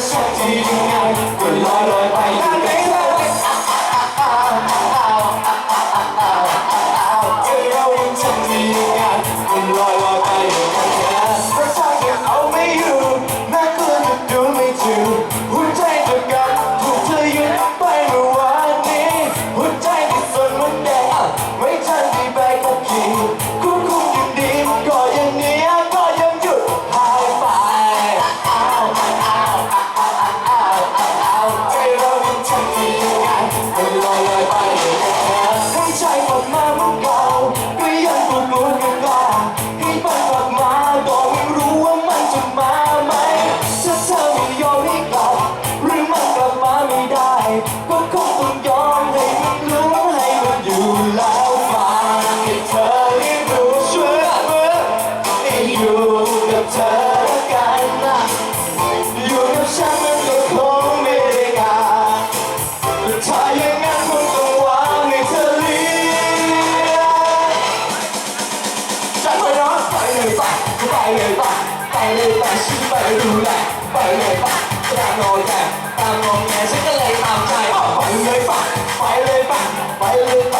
sắc chỉ chung nhau cười lối đôi bay ลอยลอยไปให้ใจหมดมาเมื่อวาน ไปเลยไปชิบไปดูแลไปเลยปะกระโดดแต่ตามงงแงฉันก็เลยตามใจไปเลยปะไปเลยปะไปเลยปะ